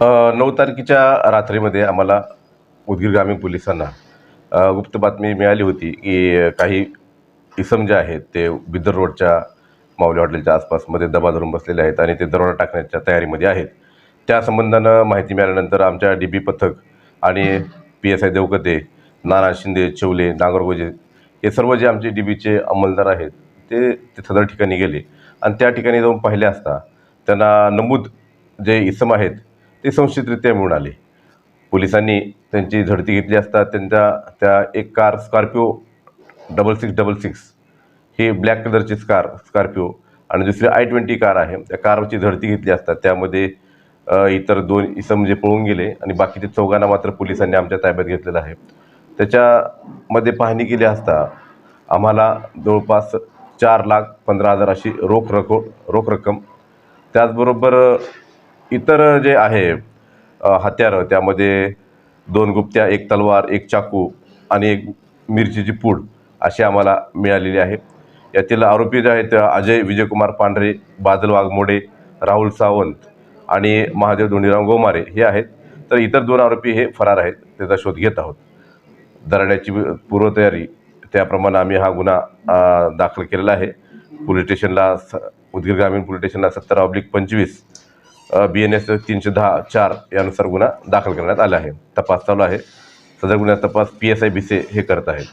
नऊ तारखेच्या रात्रीमध्ये आम्हाला उदगीर ग्रामीण पोलिसांना गुप्त बातमी मिळाली होती की काही इसम जे आहेत ते बिदर रोडच्या माऊली हॉटेलच्या आसपासमध्ये दबा धरून बसलेले आहेत आणि ते दरोडा टाकण्याच्या तयारीमध्ये आहेत. त्या संबंधानं माहिती मिळाल्यानंतर आमच्या डी बी पथक आणि P S I Devkate Nana Shinde Chaule Nagargoje हे सर्व जे आमचे डी बीचे अंमलदार आहेत ते ते सदर ठिकाणी गेले. आणि त्या ठिकाणी जाऊन पाहिले असता त्यांना नमूद जे इसम आहेत ते संशयितरित्या मिळून आले. पोलिसांनी त्यांची झडती घेतली असता त्यांच्या त्या एक car Scorpio double six double six ही ब्लॅक कलरची कार स्कॉर्पिओ आणि दुसरी आय ट्वेंटी कार आहे. त्या कारची झडती घेतली असता त्यामध्ये इतर दोन इसम जे पळून गेले आणि बाकीचे चौघांना मात्र पोलिसांनी आमच्या ताब्यात घेतलेलं आहे. त्याच्यामध्ये पाहणी केली असता आम्हाला जवळपास चार लाख पंधरा हजार अशी रोख रको रोख रक्कम. त्याचबरोबर इतर जे आहे हत्यारं त्यामध्ये दोन गुप्त्या एक तलवार एक चाकू आणि एक मिरचीची पूड अशी आम्हाला मिळालेली आहे. यातील आरोपी जे आहेत अजय विजयकुमार पांढरे बादल वाघमोडे राहुल सावंत आणि महादेव धोंडीराम गोमारे हे आहेत. तर इतर दोन आरोपी हे फरार आहेत त्याचा शोध घेत आहोत. दराड्याची पूर्वतयारी त्याप्रमाणे आम्ही हा गुन्हा दाखल केलेला आहे. पोलीस स्टेशनला स उदगीर ग्रामीण पोलीस स्टेशनला सत्तर ऑब्लिक पंचवीस बी एन एस तीनशे दहा चार यानुसार गुन्हा दाखल करण्यात आला आहे. तपास चालू आहे. सदर गुन्ह्याचा तपास P S I B C हे करत आहेत.